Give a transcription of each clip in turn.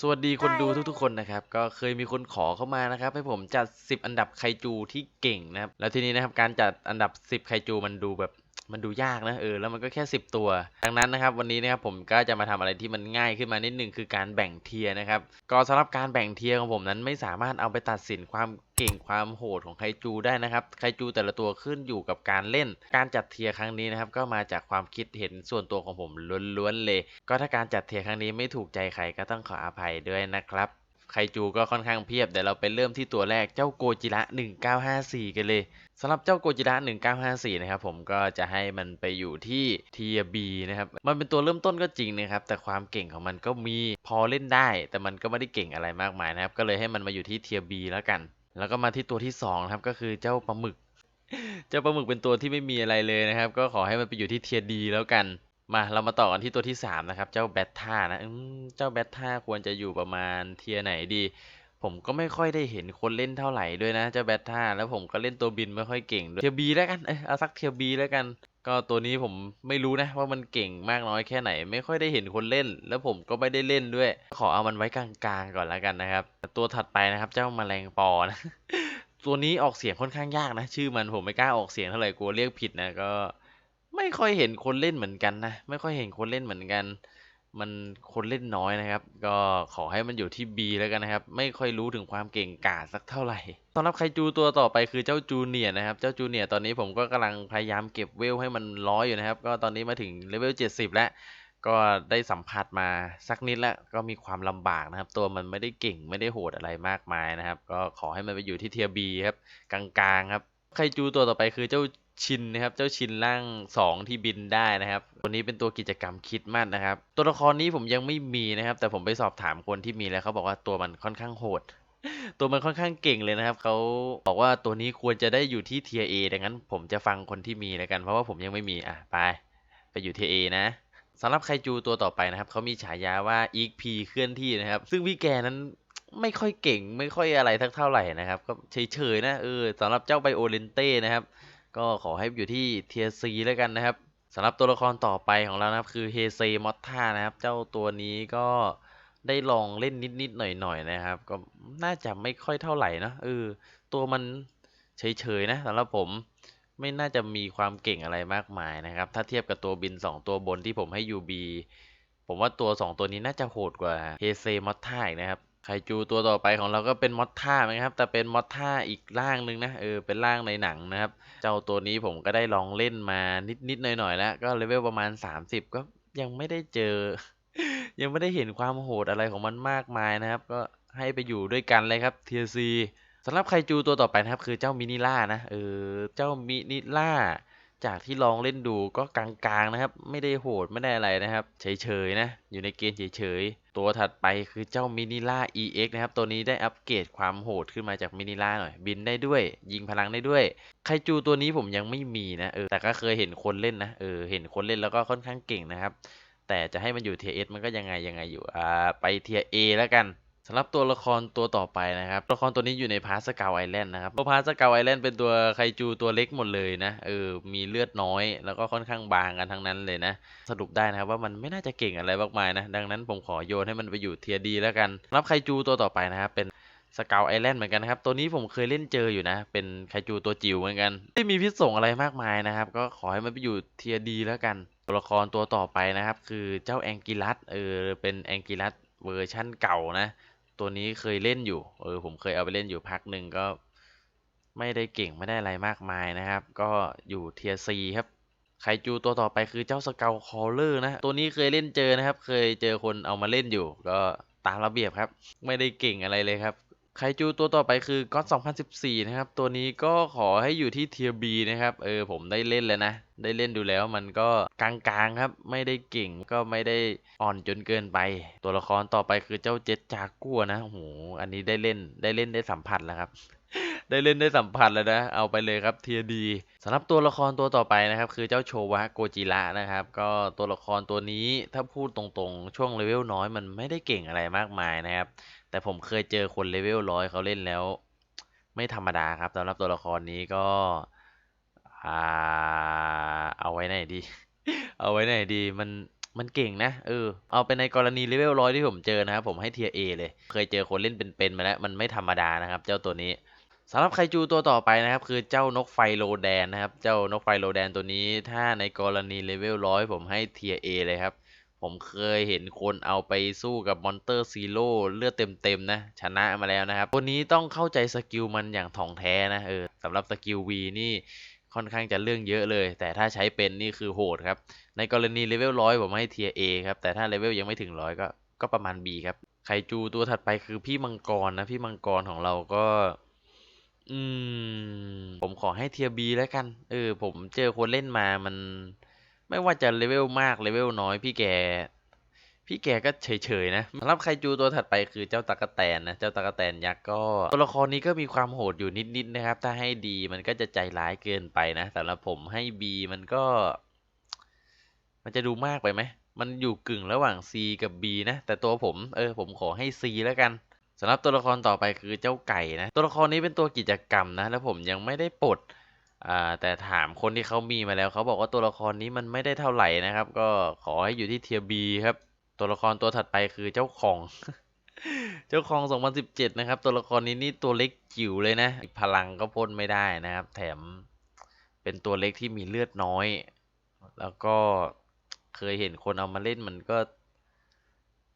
สวัสดีคนดูทุกๆ คนนะครับ ก็เคยมีคนขอเข้ามานะครับ ให้ผมจัด 10 อันดับไคจูที่เก่งนะครับ แล้วทีนี้นะครับการจัดอันดับ 10 ไคจูมันดูแบบ มันดูยากนะเออแล้วมันก็แค่ 10 ตัวดังนั้นนะครับวันนี้นะครับผมก็จะมาทำอะไรที่มันง่ายขึ้นมานิดนึงคือการแบ่งเทียนะครับก็สำหรับการแบ่งเทียของผมนั้นไม่สามารถเอาไปตัดสินความเก่งความโหดของไคจูได้นะครับไคจูแต่ละตัวขึ้นอยู่กับการเล่น การจัดเทียครั้งนี้นะครับก็มาจากความคิดเห็นส่วนตัวของผมล้วนๆเลย ก็ถ้าการจัดเทียครั้งนี้ไม่ถูกใจใครก็ต้องขออภัยด้วยนะครับ ไคจูก็ค่อนข้างเพียบเดี๋ยวเราไปเริ่มที่ตัวแรกเจ้าโกจิระ 1954 กันเลยสำหรับเจ้าโกจิระ 1954 นะครับผมก็จะให้มันไปอยู่ที่เทียบีนะครับ มันเป็นตัวเริ่มต้นก็จริงนะครับ แต่ความเก่งของมันก็มีพอเล่นได้ แต่มันก็ไม่ได้เก่งอะไรมากมายนะครับ ก็เลยให้มันมาอยู่ที่เทียบีแล้วกัน แล้วก็มาที่ตัวที่สองนะครับก็คือเจ้าปลาหมึก เจ้าปลาหมึกเป็นตัวที่ไม่มีอะไรเลยนะครับ ก็ขอให้มันไปอยู่ที่เทียดีแล้วกัน มาเรามาต่อกันที่ตัวที่สามนะครับ เจ้าแบทท่านะเจ้าแบทท่าควรจะอยู่ประมาณเทียไหนดี ผมก็ไม่ค่อยได้เห็นคนเล่นเท่าไหร่ด้วยนะ เจ้าแบทท่าแล้วผมก็เล่นตัวบินไม่ค่อยเก่งด้วยเทียบีแล้วกันเออเอาสักเทียบีแล้วกัน ก็ตัวนี้ผมไม่รู้นะว่ามันเก่งมากน้อยแค่ไหน ไม่ค่อยได้เห็นคนเล่น แล้วผมก็ไม่ได้เล่นด้วย ขอเอามันไว้กลางๆก่อนแล้วกันนะครับ ตัวถัดไปนะครับ เจ้าแมลงปอนะตัวนี้ออกเสียงค่อนข้างยากนะ ชื่อมันผมไม่กล้าออกเสียงเท่าไหร่กลัวเรียกผิดนะก็ ไม่ค่อยเห็นคนเล่นเหมือนกันนะ ไม่ค่อยเห็นคนเล่นเหมือนกัน มันคนเล่นน้อยนะครับ ก็ขอให้มันอยู่ที่ B แล้วกันนะครับ ไม่ค่อยรู้ถึงความเก่งกาจสักเท่าไหร่สำหรับไคจูตัวต่อไปคือเจ้าจูเนียนะครับ เจ้าจูเนียตอนนี้ผมก็กำลังพยายามเก็บเวลให้มันร้อยอยู่นะครับ ก็ตอนนี้มาถึงเลเวล70 แล้ว ก็ได้สัมผัสมาสักนิดแล้ว ก็มีความลำบากนะครับ ตัวมันไม่ได้เก่งไม่ได้โหดอะไรมากมายนะครับ ก็ขอให้มันไปอยู่ที่เทียบีครับกลางๆครับไคจูตัวต่อไปคือเจ้า ชินนะครับ เจ้าชินร่าง 2 ที่บินได้นะครับ ตัวนี้เป็นตัวกิจกรรมคิดมากนะครับ ตัวละครนี้ผมยังไม่มีนะครับ แต่ผมไปสอบถามคนที่มีแล้วเขาบอกว่าตัวมันค่อนข้างโหด ตัวมันค่อนข้างเก่งเลยนะครับเขาบอกว่าตัวนี้ควรจะได้อยู่ที่เทียเอดังนั้นผมจะฟังคนที่มีแล้วกัน เพราะว่าผมยังไม่มีอะไป ไปอยู่เทียเอนะสำหรับไคจูตัวต่อไปนะครับเขามีฉายาว่าอีกพีเคลื่อนที่นะครับ ซึ่งพี่แกนั้นไม่ค่อยเก่งไม่ค่อยอะไรทักเท่าไหร่นะครับ ก็เฉยๆนะเออสำหรับเจ้าไบโอเลนเต้นะครับ ก็ขอให้อยู่ที่เทียซีแล้วกันนะครับสำหรับตัวละครต่อไปของเรานะครับคือเฮเซมอตทานะครับ เจ้าตัวนี้ก็ได้ลองเล่นนิดๆหน่อยๆนะครับ ก็น่าจะไม่ค่อยเท่าไหร่นะเออตัวมันเฉยๆนะสำหรับผมไม่น่าจะมีความเก่งอะไรมากมายนะครับ ถ้าเทียบกับตัวบิน 2 ตัวบนที่ผมให้ UB ผมว่าตัว 2 ตัวนี้น่าจะโหดกว่าเฮเซมอตท่าอีกนะครับ ไคจูตัวต่อไปของเราก็เป็นมอตท่านะครับ แต่เป็นมอตท่าอีกร่างหนึ่งนะ เออ เป็นร่างในหนังนะครับ เจ้าตัวนี้ผมก็ได้ลองเล่นมานิดๆหน่อยๆแล้ว ก็เลเวลประมาณ 30 ก็ยังไม่ได้เจอ ยังไม่ได้เห็นความโหดอะไรของมันมากมายนะครับ ก็ให้ไปอยู่ด้วยกันเลยครับเทียซีสำหรับไคจูตัวต่อไปนะครับ คือเจ้ามินิล่านะ เออ เจ้ามินิล่า จากที่ลองเล่นดูก็กลางๆนะครับ ไม่ได้โหดไม่ได้อะไรนะครับ เฉยๆนะ อยู่ในเกณฑ์เฉยๆ ตัวถัดไปคือเจ้ามินิล่า EX นะครับ ตัวนี้ได้อัปเกรดความโหดขึ้นมาจากมินิล่าหน่อย บินได้ด้วย ยิงพลังได้ด้วย ไคจูตัวนี้ผมยังไม่มีนะเออแต่ก็เคยเห็นคนเล่นนะเออเห็นคนเล่นแล้วก็ค่อนข้างเก่งนะครับ แต่จะให้มันอยู่เทียเอสมันก็ยังไงยังไงอยู่อ่าไปเทียเอแล้วกัน สำหรับตัวละครตัวต่อไปนะครับตัวละครตัวนี้อยู่ในพาสกาวไอแลนด์นะครับตัวพาสกาวไอแลนด์เป็นตัวไคจูตัวเล็กหมดเลยนะ เออ มีเลือดน้อย แล้วก็ค่อนข้างบางกันทั้งนั้นเลยนะ สรุปได้นะครับว่ามันไม่น่าจะเก่งอะไรมากมายนะ ดังนั้นผมขอโยนให้มันไปอยู่เทียดีแล้วกันสำหรับไคจูตัวต่อไปนะครับ เป็นสกาวไอแลนด์เหมือนกันนะครับ ตัวนี้ผมเคยเล่นเจออยู่นะ เป็นไคจูตัวจิ๋วเหมือนกัน ไม่มีพิษสงอะไรมากมายนะครับ ก็ขอให้มันไปอยู่เทียดีแล้วกัน ตัวละครตัวต่อไปนะครับ คือเจ้าแองกิลัส เออ เป็นแองกิลัสเวอร์ชั่นเก่านะ ตัวนี้เคยเล่นอยู่ เออผมเคยเอาไปเล่นอยู่พักหนึ่งก็ไม่ได้เก่งไม่ได้อะไรมากมายนะครับ ก็อยู่เทียซีครับไคจูตัวต่อไปคือเจ้าสเกลคอลเลอร์นะ ตัวนี้เคยเล่นเจอนะครับ เคยเจอคนเอามาเล่นอยู่ ก็ตามระเบียบครับ ไม่ได้เก่งอะไรเลยครับ ไคจูตัวต่อไปคือก็2014 นะครับ ตัวนี้ก็ขอให้อยู่ที่เทียบีนะครับ เออผมได้เล่นแล้วนะ ได้เล่นดูแล้วมันก็กลางๆครับ ไม่ได้เก่งก็ไม่ได้อ่อนจนเกินไป ตัวละครต่อไปคือเจ้าเจ็ดจากกัวนะโอ้โหอันนี้ได้เล่นได้เล่นได้สัมผัสแล้วครับได้เล่นได้สัมผัสแล้วนะ เอาไปเลยครับเทียดีสำหรับตัวละครตัวต่อไปนะครับ คือเจ้าโชวะโกจิระนะครับ ก็ตัวละครตัวนี้ถ้าพูดตรงๆ ช่วงเลเวลน้อยมันไม่ได้เก่งอะไรมากมายนะครับ แต่ผมเคยเจอคนเลเวลร้อยเขาเล่นแล้ว ไม่ธรรมดาครับสำหรับตัวละครนี้ก็เอาไว้ไหนดี เอาไว้ไหนดีมันมันเก่งนะเออเอาเป็นในกรณีเลเวลร้อยที่ผมเจอนะครับผมให้เทียเอเลย เคยเจอคนเล่นเป็นๆมาแล้วมันไม่ธรรมดานะครับ เจ้าตัวนี้สำหรับไคจูตัวต่อไปนะครับ คือเจ้านกไฟโลแดนนะครับ เจ้านกไฟโลแดนตัวนี้ ถ้าในกรณีเลเวลร้อยผมให้เทียเอเลยครับ ผมเคยเห็นคนเอาไปสู้กับมอนเตอร์ซีโร่เลือดเต็มๆนะ ชนะมาแล้วนะครับ ตัวนี้ต้องเข้าใจสกิลมันอย่างถ่องแท้นะเออสำหรับสกิล V นี่ค่อนข้างจะเรื่องเยอะเลย แต่ถ้าใช้เป็นนี่คือโหดครับ ในกรณีเลเวลร้อยผมให้เทีย A ครับ แต่ถ้าเลเวลยังไม่ถึงร้อยก็ก็ประมาณ B ครับไคจูตัวถัดไปคือพี่มังกรนะ พี่มังกรของเราก็ อืม ผมขอให้เทีย B แล้วกัน เออ ผมเจอคนเล่นมามัน ไม่ว่าจะเลเวลมากเลเวลน้อยพี่แก พี่แกก็เฉยๆนะสำหรับไคจูตัวถัดไปคือเจ้าตากแตนนะ เจ้าตากแตนยักษ์ก็ ตัวละครนี้ก็มีความโหดอยู่นิดๆนะครับ ถ้าให้ดีมันก็จะใจร้ายเกินไปนะสำหรับผมให้ B มันก็ มันจะดูมากไปไหม มันอยู่กึ่งระหว่าง C กับ B นะ แต่ตัวผมเออผมขอให้ C แล้วกันสำหรับตัวละครต่อไปคือเจ้าไก่นะ ตัวละครนี้เป็นตัวกิจกรรมนะ แล้วผมยังไม่ได้ปลด อ่าแต่ถามคนที่เขามีมาแล้วเขาบอกว่าตัวละครนี้มันไม่ได้เท่าไหร่นะครับ ก็ขอให้อยู่ที่เทีย B ครับ ตัวละครตัวถัดไปคือเจ้าของ เจ้าของ 2017 นะครับ ตัวละครนี้นี่ตัวเล็กจิ๋วเลยนะ พลังก็พ่นไม่ได้นะครับ แถมเป็นตัวเล็กที่มีเลือดน้อย แล้วก็เคยเห็นคนเอามาเล่นมันก็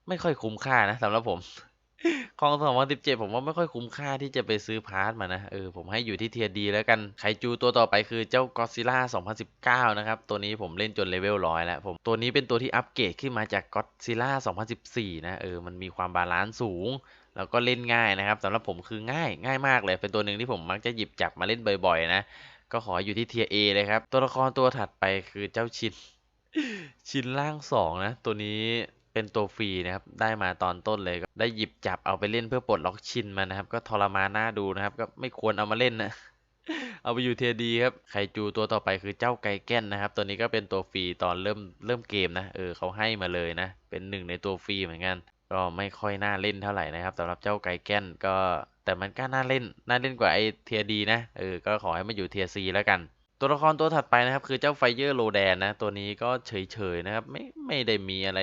ไม่ค่อยคุ้มค่านะสำหรับผม ของ2017ผมว่าไม่ค่อยคุ้มค่าที่จะไปซื้อพาร์ทมานะ เออ ผมให้อยู่ที่เทียดีแล้วกัน ไคจูตัวต่อไปคือเจ้าก็ซิล่า2019นะครับ ตัวนี้ผมเล่นจนเลเวลร้อยแล้ว ผม ตัวนี้เป็นตัวที่อัปเกรดขึ้นมาจากก็ซิล่า2014นะ เออ มันมีความบาลานซ์สูง แล้วก็เล่นง่ายนะครับสำหรับผมคือง่ายง่ายมากเลย เป็นตัวหนึ่งที่ผมมักจะหยิบจับมาเล่นบ่อยๆ นะ ก็ขออยู่ที่เทียเอเลยครับ ตัวละครตัวถัดไปคือเจ้าชิน ชินล่างสองนะ ตัวนี้ เป็นตัวฟรีนะครับ ได้มาตอนต้นเลยก็ได้หยิบจับเอาไปเล่นเพื่อปลดล็อกชินมานะครับ ก็ทรมานหน่าดูนะครับ ก็ไม่ควรเอามาเล่นนะเอาไปอยู่เทียดีครับ ไคจูตัวต่อไปคือเจ้าไกแก้นนะครับ ตัวนี้ก็เป็นตัวฟรีตอนเริ่มเริ่มเกมนะ เออเขาให้มาเลยนะ เป็นหนึ่งในตัวฟรีเหมือนกัน ก็ไม่ค่อยน่าเล่นเท่าไหร่นะครับสำหรับเจ้าไกแก้นก็ แต่มันก็น่าเล่น น่าเล่นกว่าไอเทียดีนะ เออ ก็ขอให้มาอยู่เทียซีแล้วกัน ตัวละครตัวถัดไปนะครับ คือเจ้าไฟเยอร์โลแดนนะ ตัวนี้ก็เฉยๆนะครับ ไม่ไม่ได้มีอะไร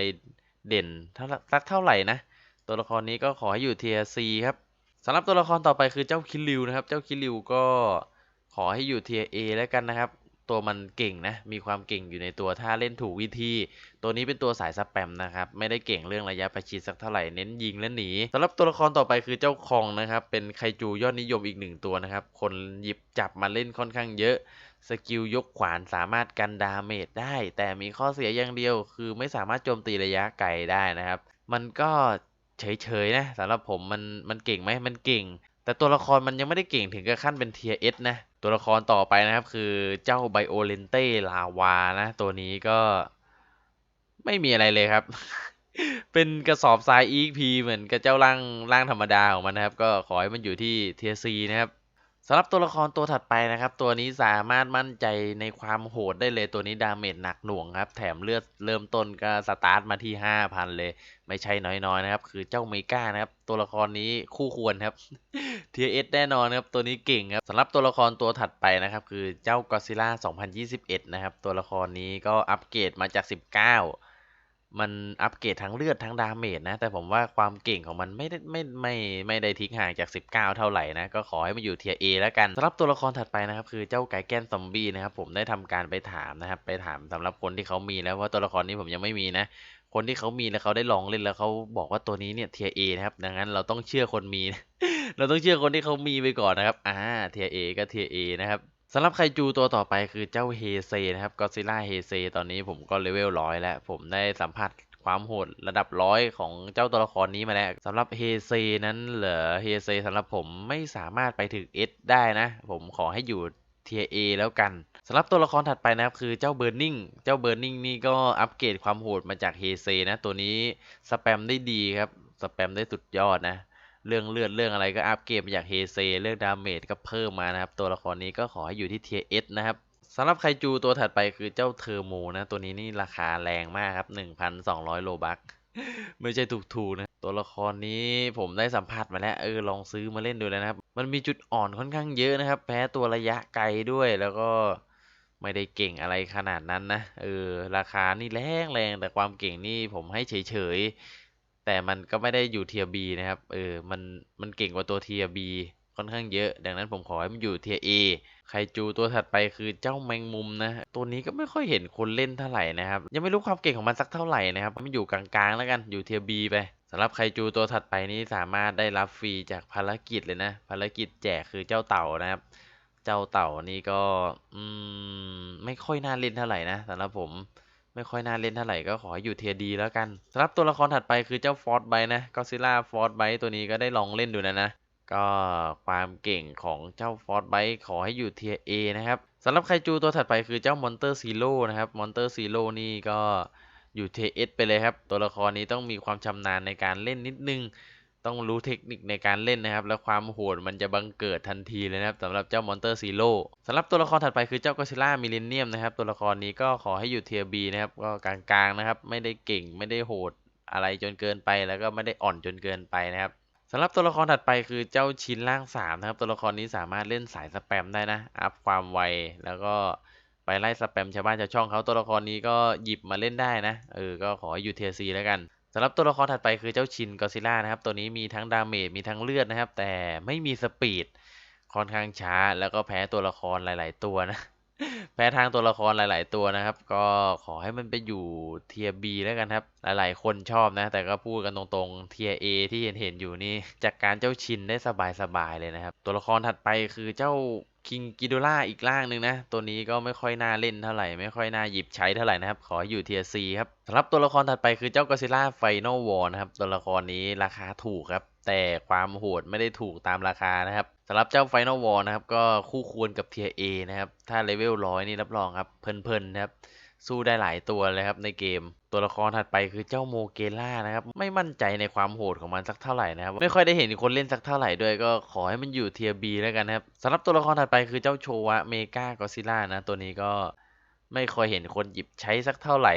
เด่นสักเท่าไหร่นะ ตัวละครนี้ก็ขอให้อยู่เทียซีครับสำหรับตัวละครต่อไปคือเจ้าคิริวนะครับ เจ้าคิริวก็ขอให้อยู่เทียเอแล้วกันนะครับ ตัวมันเก่งนะ มีความเก่งอยู่ในตัวถ้าเล่นถูกวิธี ตัวนี้เป็นตัวสายสแปมนะครับ ไม่ได้เก่งเรื่องระยะประชิดสักเท่าไหร่ เน้นยิงและหนีสำหรับตัวละครต่อไปคือเจ้าคองนะครับ เป็นไคจูยอดนิยมอีกหนึ่งตัวนะครับ คนหยิบจับมาเล่นค่อนข้างเยอะ สกิลยกขวานสามารถกันดาเมจได้ แต่มีข้อเสียอย่างเดียว คือไม่สามารถโจมตีระยะไกลได้นะครับ มันก็เฉยๆนะสำหรับผมมันมันเก่งไหมมันเก่ง แต่ตัวละครมันยังไม่ได้เก่งถึงกับขั้นเป็นเทียเอสนะ ตัวละครต่อไปนะครับ คือเจ้าไบโอเลนเต้ลาวานะ ตัวนี้ก็ไม่มีอะไรเลยครับ เป็นกระสอบทราย EXP เหมือนกับเจ้าร่างร่างธรรมดาของมันนะครับ ก็ขอให้มันอยู่ที่เทียซีนะครับ สำหรับตัวละครตัวถัดไปนะครับ ตัวนี้สามารถมั่นใจในความโหดได้เลยตัวนี้ดาเมจหนักหน่วงครับ แถมเลือดเริ่มต้นก็สตาร์ทมาที่ 5,000 เลย ไม่ใช่น้อยๆนะครับ คือเจ้าเมกานะครับ ตัวละครนี้คู่ควรครับเทียเอสแน่นอนครับ ตัวนี้เก่งครับสำหรับตัวละครตัวถัดไปนะครับ คือเจ้าก็ซิล่า2021 นะครับ ตัวละครนี้ก็อัปเกรดมาจาก 19 มันอัปเกรดทั้งเลือดทั้งดาเมจนะ แต่ผมว่าความเก่งของมันไม่ได้ไม่ไม่ไม่ได้ทิ้งห่างจาก 19 เท่าไหร่นะ ก็ขอให้มันอยู่เทียเอแล้วกันสำหรับตัวละครถัดไปนะครับ คือเจ้าไก่แก้นซอมบี้นะครับ ผมได้ทำการไปถามนะครับ ไปถามสำหรับคนที่เขามีแล้วว่าตัวละครนี้ผมยังไม่มีนะ คนที่เขามีแล้วเขาได้ลองเล่นแล้วเขาบอกว่าตัวนี้เนี่ยเทียเอนะครับดังนั้นเราต้องเชื่อคนมี เราต้องเชื่อคนที่เขามีไปก่อนนะครับอ่าเทียเอก็เทียเอนะครับ สำหรับไคจูตัวต่อไปคือเจ้าเฮเซนะครับก็ซิล่าเฮเซตอนนี้ผมก็เลเวลร้อยแล้ว ผมได้สัมผัสความโหดระดับร้อยของเจ้าตัวละครนี้มาแล้วสำหรับเฮเซนั้นเหรอเฮเซสำหรับผมไม่สามารถไปถึง S ได้นะ ผมขอให้อยู่เทียเอแล้วกันสำหรับตัวละครถัดไปนะครับคือเจ้าเบอร์นิงเจ้าเบอร์นิงนี่ก็อัปเกรดความโหดมาจากเฮเซนะตัวนี้สแปมได้ดีครับสแปมได้สุดยอดนะ เรื่องเลือดเรื่องอะไรก็อัพเกรดมาจากเฮเซเรื่องดาเมจก็เพิ่มมานะครับ ตัวละครนี้ก็ขอให้อยู่ที่เทียเอสนะครับสำหรับไคจูตัวถัดไปคือเจ้าเทอร์โมนะ ตัวนี้นี่ราคาแรงมากครับ 1,200 โลบัคไม่ใช่ถูกๆนะ ตัวละครนี้ผมได้สัมผัสมาแล้ว เออลองซื้อมาเล่นดูแล้วนะครับ มันมีจุดอ่อนค่อนข้างเยอะนะครับ แพ้ตัวระยะไกลด้วยแล้วก็ไม่ได้เก่งอะไรขนาดนั้นนะ เออ ราคานี่แรงแรงแต่ความเก่งนี่ผมให้เฉย แต่มันก็ไม่ได้อยู่เทียบีนะครับ เออ มัน มันเก่งกว่าตัวเทียบีค่อนข้างเยอะ ดังนั้นผมขอให้มันอยู่เทียเอไคจูตัวถัดไปคือเจ้าแมงมุมนะ ตัวนี้ก็ไม่ค่อยเห็นคนเล่นเท่าไหร่นะครับ ยังไม่รู้ความเก่งของมันสักเท่าไหร่นะครับ มันอยู่กลางๆแล้วกัน อยู่เทียบีไปสำหรับไคจูตัวถัดไปนี้สามารถได้รับฟรีจากภารกิจเลยนะ ภารกิจแจกคือเจ้าเต่านะครับ เจ้าเต่านี่ก็ อืม ไม่ค่อยน่าเล่นเท่าไหร่นะสำหรับผม ไม่ค่อยน่าเล่นเท่าไหร่ก็ขออยู่เทียดีแล้วกันสำหรับตัวละครถัดไปคือเจ้าฟอร์ดไบนะก็ซิล่าฟอร์ดไบตัวนี้ก็ได้ลองเล่นดูนะนะก็ความเก่งของเจ้าฟอร์ดไบขอให้อยู่เทียเอนะครับสำหรับไคจูตัวถัดไปคือเจ้ามอนเตอร์ซีโร่นะครับมอนเตอร์ซีโร่นี่ก็อยู่เทเอสไปเลยครับ ตัวละครนี้ต้องมีความชำนาญในการเล่นนิดนึง ต้องรู้เทคนิคในการเล่นนะครับ แล้วความโหดมันจะบังเกิดทันทีเลยนะครับสำหรับเจ้ามอนเตอร์ซีโร่สำหรับตัวละครถัดไปคือเจ้าก d ซิล่ามิเลเนียมนะครับ ตัวละครนี้ก็ขอให้อยู่เทียบีนะครับ ก็กลางๆนะครับ ไม่ได้เก่งไม่ได้โหดอะไรจนเกินไป แล้วก็ไม่ได้อ่อนจนเกินไปนะครับสำหรับตัวละครถัดไปคือเจ้าชิ้นล่างสามนะครับ ตัวละครนี้สามารถเล่นสายสแปมได้นะ อัพความไว แล้วก็ไปไล่สแปมชาวบ้านชาวช่องเขาตัวละครนี้ก็หยิบมาเล่นได้นะ เออ ก็ขอให้อยู่เทียซีแล้วกันำหรับตัวละครถัดไปคือเจ้าชินกอซิล่านะครับ ตัวนี้มีทั้งดาเมจมีทั้งเลือดนะครับ แต่ไม่มีสปีดค่อนข้างช้า แล้วก็แพ้ตัวละครหลาย ๆ ตัวนะแพ้ทางตัวละครหลาย ๆ ตัวนะครับ ก็ขอให้มันไปอยู่เทียบีแล้วกันครับ หลาย ๆ คนชอบนะ แต่ก็พูดกันตรงๆเทียเอที่เห็นเห็นอยู่นี่จากการเจ้าชินได้สบาย ๆ เลยนะครับ ตัวละครถัดไปคือเจ้า คิงกิโดล่าอีกร่างหนึ่งนะ ตัวนี้ก็ไม่ค่อยน่าเล่นเท่าไหร่ ไม่ค่อยน่าหยิบใช้เท่าไหร่นะครับ ขออยู่เทียซีครับสำหรับตัวละครถัดไปคือเจ้าก d ซิล่าไฟนอลวอร์นะครับ ตัวละครนี้ราคาถูกครับ แต่ความโหดไม่ได้ถูกตามราคานะครับสำหรับเจ้าไฟนอลวอร์นะครับ ก็คู่ควรกับเทียเอนะครับ ถ้าเลเวลร้อยนี่รับรองครับเพลินๆนะครับ สู้ได้หลายตัวเลยครับในเกม ตัวละครถัดไปคือเจ้าโมเกล่านะครับ ไม่มั่นใจในความโหดของมันสักเท่าไหร่นะครับ ไม่ค่อยได้เห็นคนเล่นสักเท่าไหร่ด้วยก็ขอให้มันอยู่เทียบีแล้วกันครับสำหรับตัวละครถัดไปคือเจ้าโชวะเมกากอซิล่านะ ตัวนี้ก็ไม่ค่อยเห็นคนหยิบใช้สักเท่าไหร่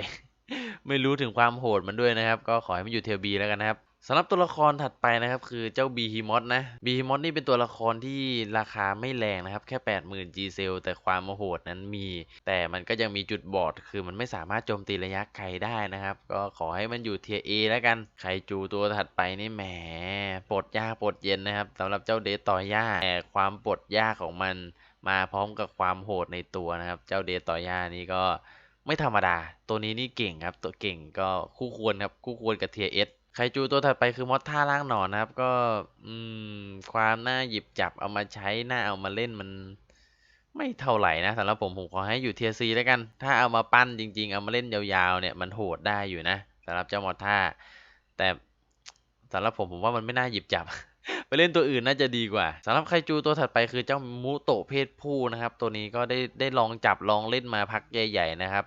ไม่รู้ถึงความโหดมันด้วยนะครับ ก็ขอให้มันอยู่เทียบีแล้วกันนะครับ สำหรับตัวละครถัดไปนะครับคือเจ้าบีฮิมอสนะบีฮิมอสนี่เป็นตัวละครที่ราคาไม่แรงนะครับ แค่ 80,000 G เซลแต่ความโหดนั้นมี แต่มันก็ยังมีจุดบอด คือมันไม่สามารถโจมตีระยะไกลได้นะครับ ก็ขอให้มันอยู่เทียเอแล้วกันไคจูตัวถัดไปนี่แหมปลดยากปลดเย็นนะครับสำหรับเจ้าเดตต่อย่าแต่ความปลดยากของมัน มาพร้อมกับความโหดในตัวนะครับ เจ้าเดตต่อย่านี่ก็ไม่ธรรมดา ตัวนี้นี่เก่งครับตัวเก่งก็คู่ควรครับคู่ควรกับเทียเอส คจูตัวถัดไปคือมอสท่าล่างหนอนนะครับ ก็อืมความน่าหยิบจับเอามาใช้น่าเอามาเล่นมัน ไม่เท่าไหร่นะสำหรับผมผมขอให้อยู่เทียซีแล้วกัน ถ้าเอามาปั้นจริง ๆ เอามาเล่นยาวๆเนี่ยมันโหดได้อยู่นะสำหรับเจ้ามอสท่า แต่สำหรับผมผมว่ามันไม่น่าหยิบจับ ไปเล่นตัวอื่นน่าจะดีกว่าสำหรับไคจูตัวถัดไปคือเจ้ามูโตเพศผู้นะครับ ตัวนี้ก็ได้ได้ลองจับลองเล่นมาพักใหญ่ ๆ นะครับ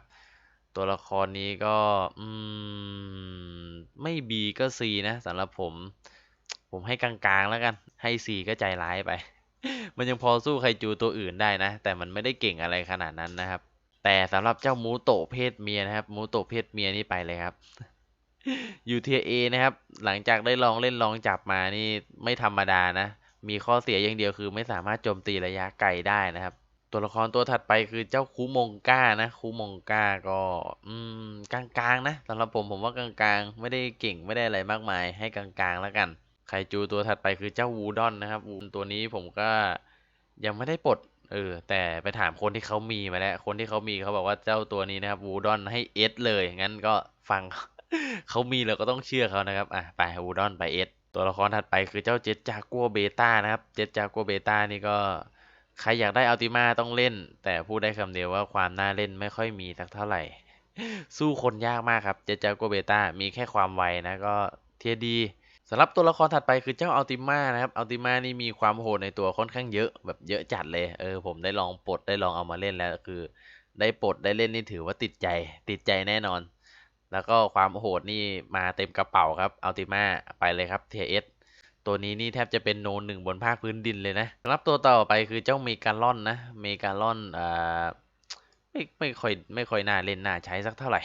ตัวละครนี้ก็อืมไม่บีก็ซีนะสำหรับผม ผมให้กลางๆแล้วกัน ให้ซีก็ใจร้ายไป มันยังพอสู้ไคจูตัวอื่นได้นะ แต่มันไม่ได้เก่งอะไรขนาดนั้นนะครับ แต่สำหรับเจ้ามูโตเพศเมียนะครับ มูโตเพศเมียนี่ไปเลยครับอยู่เทียเอนะครับ หลังจากได้ลองเล่นลองจับมานี่ไม่ธรรมดานะ มีข้อเสียอย่างเดียวคือไม่สามารถโจมตีระยะไกลได้นะครับ ตัวละครตัวถัดไปคือเจ้าคูมงก้านะคูมงก้าก็อืมกลางๆนะสำหรับผมผมว่ากลางๆ ไม่ได้เก่งไม่ได้อะไรมากมาย ให้กลางๆแล้วกันไคจูตัวถัดไปคือเจ้าวูดอนนะครับวูตัวนี้ผมก็ยังไม่ได้ปลดเออแต่ไปถามคนที่เขามีมาแล้วคนที่เขามีเขาบอกว่าเจ้าตัวนี้นะครับวูดอนให้เอสเลยงั้นก็ฟังเขามีเราก็ต้องเชื่อเขานะครับอะไปวูดอนไปเอสตัวละครถัดไปคือเจ้าเจ็ตจากัวเบต้านะครับเจ็ตจากัวเบต้านี่ก็ ใครอยากได้อัลติมาต้องเล่น แต่พูดได้คำเดียวว่าความน่าเล่นไม่ค่อยมีสักเท่าไหร่ สู้คนยากมากครับ เจเจาโกเบต้ามีแค่ความไวนะก็เทียดีสำหรับตัวละครถัดไปคือเจ้าอัลติมานะครับอัลติมานี่มีความโหดในตัวค่อนข้างเยอะแบบเยอะจัดเลยเออผมได้ลองปลดได้ลองเอามาเล่นแล้วคือ ได้ปลดได้เล่นนี่ถือว่าติดใจติดใจแน่นอน แล้วก็ความโหดนี่มาเต็มกระเป๋าครับอัลติมาไปเลยครับเทียเอส ตัวนี้นี่แทบจะเป็นโนนหนึ่งบนภาคพื้นดินเลยนะสำหรับตัวต่อไปคือเจ้าเมกาลอนนะ เมกาลอนอ่าไม่ไม่ค่อยไม่ค่อยน่าเล่นน่าใช้สักเท่าไหร่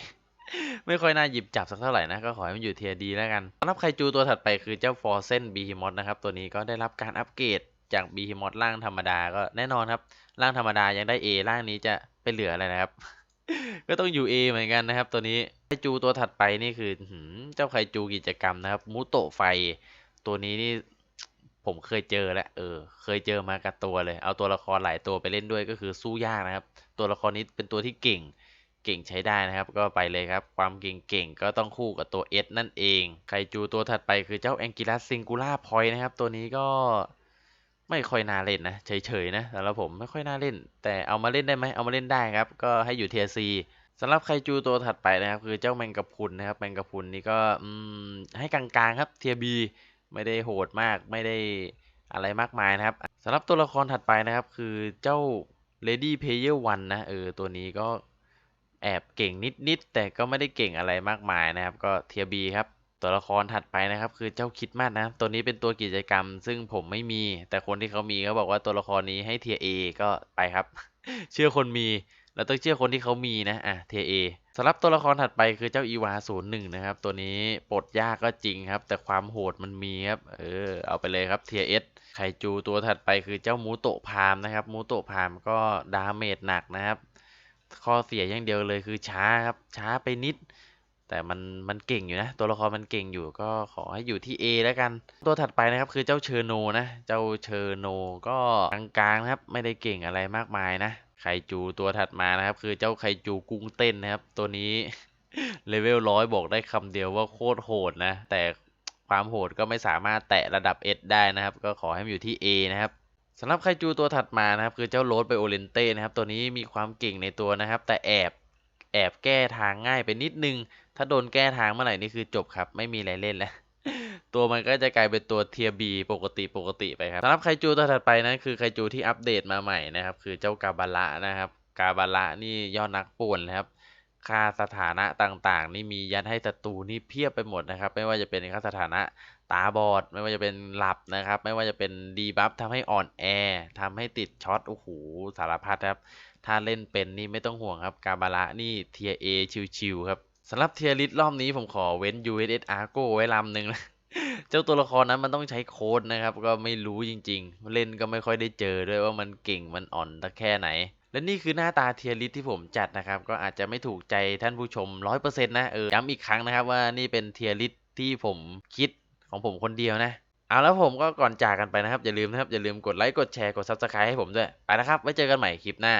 ไม่ค่อยน่าหยิบจับสักเท่าไหร่นะ ก็ขอให้มันอยู่เทียดีแล้วกันสำหรับไคจูตัวถัดไปคือเจ้าฟอร์เซนบีฮิมอสนะครับ ตัวนี้ก็ได้รับการอัปเกรดจากบีฮิมอสร่างธรรมดาก็แน่นอนครับ ร่างธรรมดายังได้ A ร่างนี้จะไปเหลืออะไรนะครับ ก็ต้องอยู่ A เหมือนกันนะครับ ตัวนี้ไคจูตัวถัดไปนี่คืออื้อหือเจ้าไคจูกิจกรรมนะครับมูโตะไฟ ตัวนี้นี่ผมเคยเจอแล้วเออ เคยเจอมากับตัวเลย เอาตัวละครหลายตัวไปเล่นด้วยก็คือสู้ยากนะครับ ตัวละครนี้เป็นตัวที่เก่ง เก่งใช้ได้นะครับ ก็ไปเลยครับ ความเก่งๆก็ต้องคู่กับตัว S นั่นเอง ไคจูตัวถัดไปคือเจ้าแองกิลัสซิงคูล่าพอยนะครับ ตัวนี้ก็ไม่ค่อยน่าเล่นนะ เฉยๆนะสำหรับผมไม่ค่อยน่าเล่น แต่เอามาเล่นได้ไหมเอามาเล่นได้ครับ ก็ให้อยู่เทียซีสำหรับไคจูตัวถัดไปนะครับ คือเจ้าแมงกะพุนนะครับ แมงกะพุนนี่ก็ให้กลางๆครับเทียบี ไม่ได้โหดมากไม่ได้อะไรมากมายนะครับสำหรับตัวละครถัดไปนะครับ คือเจ้า Lady Player One นะเออตัวนี้ก็แอบเก่งนิดๆแต่ก็ไม่ได้เก่งอะไรมากมายนะครับ ก็เทียบีครับตัวละครถัดไปนะครับ คือเจ้าคิดมากนะ ตัวนี้เป็นตัวกิจกรรม ซึ่งผมไม่มี แต่คนที่เขามีเขาบอกว่าตัวละครนี้ให้เทียเอก็ไปครับ เชื่อคนมีเราต้องเชื่อคนที่เขามีนะอะเทียเอ สำหรับตัวละครถัดไปคือเจ้าอีวาศูนย์หนึ่งนะครับ ตัวนี้ปลดยากก็จริงครับ แต่ความโหดมันมีครับ เออ เอาไปเลยครับเทียเอสไคจูตัวถัดไปคือเจ้ามูโตพามนะครับ มูโตพามก็ดาเมจหนักนะครับ ข้อเสียอย่างเดียวเลยคือช้าครับ ช้าไปนิด แต่มันมันเก่งอยู่นะ ตัวละครมันเก่งอยู่ก็ขอให้อยู่ที่ A แล้วกัน ตัวถัดไปนะครับคือเจ้าเชอร์โนนะ เจ้าเชอร์โนก็กลางๆนะครับ ไม่ได้เก่งอะไรมากมายนะ ไคจูตัวถัดมานะครับ คือเจ้าไคจูกุ้งเต้นนะครับ ตัวนี้เลเวลร้อยบอกได้คำเดียวว่าโคตรโหดนะ แต่ความโหดก็ไม่สามารถแตะระดับ S ได้นะครับ ก็ขอให้มันอยู่ที่ A นะครับสำหรับไคจูตัวถัดมานะครับ คือเจ้าโรสไบโอเลนเต้นะครับ ตัวนี้มีความเก่งในตัวนะครับ แต่แอบแอบแก้ทางง่ายไปนิดนึง ถ้าโดนแก้ทางเมื่อไหร่นี่คือจบครับ ไม่มีอะไรเล่นแล้ว ตัวมันก็จะกลายเป็นตัวเทียบีปกติปกติไปครับสำหรับไคจูตัวถัดไปนั้นคือไคจูที่อัปเดตมาใหม่นะครับ คือเจ้ากาบาระนะครับกาบาระนี่ยอดนักป่วนนะครับค่าสถานะต่างๆ นี่มียัดให้ศัตรูนี่เพียบไปหมดนะครับ ไม่ว่าจะเป็นค่าสถานะตาบอด ไม่ว่าจะเป็นหลับนะครับ ไม่ว่าจะเป็นดีบัฟทำให้อ่อนแอทำให้ติดช็อตโอ้โหสารพัดครับ ถ้าเล่นเป็นนี่ไม่ต้องห่วงครับ กาบาระนี่เทียเอชิวๆครับสำหรับเทียริสรอบนี้ผมขอเว้น USS Argo ไว้ลำหนึ่งนะ เจ้าตัวละครนั้นมันต้องใช้โค้ดนะครับ ก็ไม่รู้จริง ๆ เล่นก็ไม่ค่อยได้เจอด้วยว่ามันเก่งมันอ่อนสักแค่ไหน และนี่คือหน้าตาเทียริสที่ผมจัดนะครับ ก็อาจจะไม่ถูกใจท่านผู้ชม 100%นะเออย้ำอีกครั้งนะครับว่านี่เป็นเทียริสที่ผมคิดของผมคนเดียวนะเอาแล้วผมก็ก่อนจากกันไปนะครับ อย่าลืมนะครับ อย่าลืมกดไลค์กดแชร์กด Subscribe ให้ผมด้วย ไปนะครับ ไว้เจอกันใหม่คลิปหน้า